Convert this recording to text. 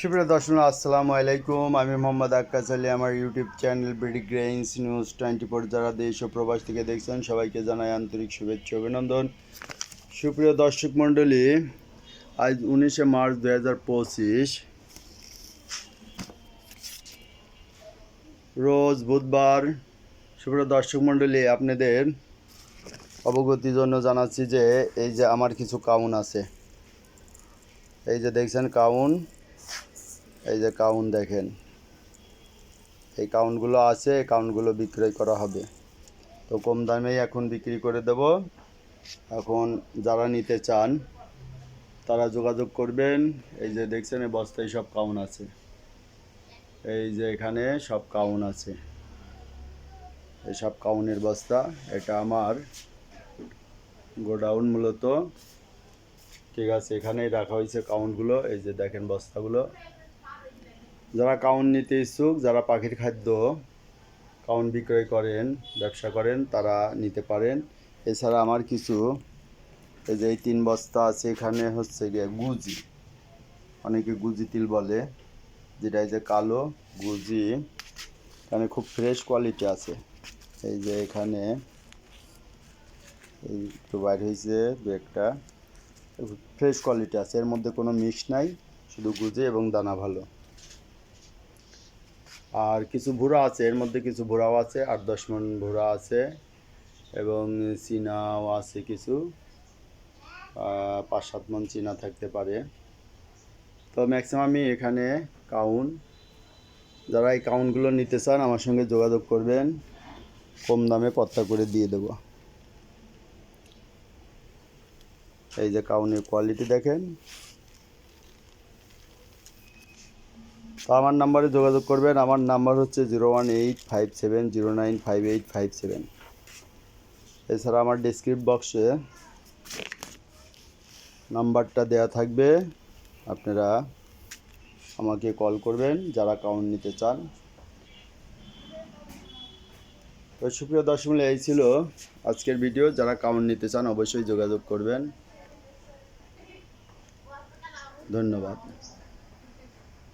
সুপ্রিয় দর্শক, আসসালামু আলাইকুম। আমি মোহাম্মদ আক্কাস আলী, আমার YouTube channel BD grains news twenty four. যারা দেশ ও প্রবাস থেকে দেখছেন, সবাইকে জানাই আন্তরিক শুভেচ্ছা অভিনন্দন। সুপ্রিয় দর্শক মণ্ডলী, আজ উনিশে মার্চ দু হাজার পঁচিশ, রোজ বুধবার। সুপ্রিয় দর্শক মণ্ডলী, আপনাদের অবগতির জন্য জানাচ্ছি যে, এই যে আমার কিছু কাউন আছে। এই যে দেখছেন কাউন এই যে কাউন দেখেন। এই কাউন্টগুলো আছে, এই কাউন্টগুলো বিক্রয় করা হবে। তো কম দামেই এখন বিক্রি করে দেব। এখন যারা নিতে চান, তারা যোগাযোগ করবেন। এই যে দেখছেন, এই বস্তায় সব কাউন আছে। এই যে এখানে সব কাউন আছে। এই সব কাউনের বস্তা, এটা আমার। গোডাউন মূলত। ঠিক আছে, এখানেই রাখা হয়েছে কাউন্টগুলো। এই যে দেখেন বস্তাগুলো। যারা কাউন্ট নিতে ইচ্ছুক, যারা পাখির খাদ্য কাউন্ট বিক্রয় করেন, ব্যবসা করেন, তারা নিতে পারেন। এছাড়া আমার কিছু, এই যে এই তিন বস্তা আছে, এখানে হচ্ছে গিয়ে গুজি। অনেকে গুজি তিল বলে, যেটা এই যে কালো গুজি, এখানে খুব ফ্রেশ কোয়ালিটি আছে। এই যে এখানে, এই একটু বাইর হয়েছে দু একটা। ফ্রেশ কোয়ালিটি আছে, এর মধ্যে কোনো মিক্স নাই, শুধু গুজে এবং দানা ভালো। আর কিছু ভুড়া আছে, এর মধ্যে কিছু ভুড়াও আছে আট দশ মন ভুড়া আছে, এবং চীনাও আছে কিছু। পাঁচ, সাত মন চীনা থাকতে পারে। তো ম্যাক্সিমামই এখানে কাউন যারা এই কাউনগুলো নিতে চান, আমার সঙ্গে যোগাযোগ করবেন। কম দামে পত্তা করে দিয়ে দেবো। এই যে কাউনের কোয়ালিটি দেখেন। তো আমার নাম্বারে যোগাযোগ করবেন। আমার নাম্বার হচ্ছে zero one eight five seven zero nine five eight five seven. এছাড়া আমার ডিসক্রিপ্ট বক্সে নাম্বারটা দেয়া থাকবে। আপনারা আমাকে কল করবেন, যারা কাউন্ট নিতে চান। তো সুপ্রিয় দর্শক, এই ছিল আজকের ভিডিও যারা কাউন্ট নিতে চান, অবশ্যই যোগাযোগ করবেন। ধন্যবাদ।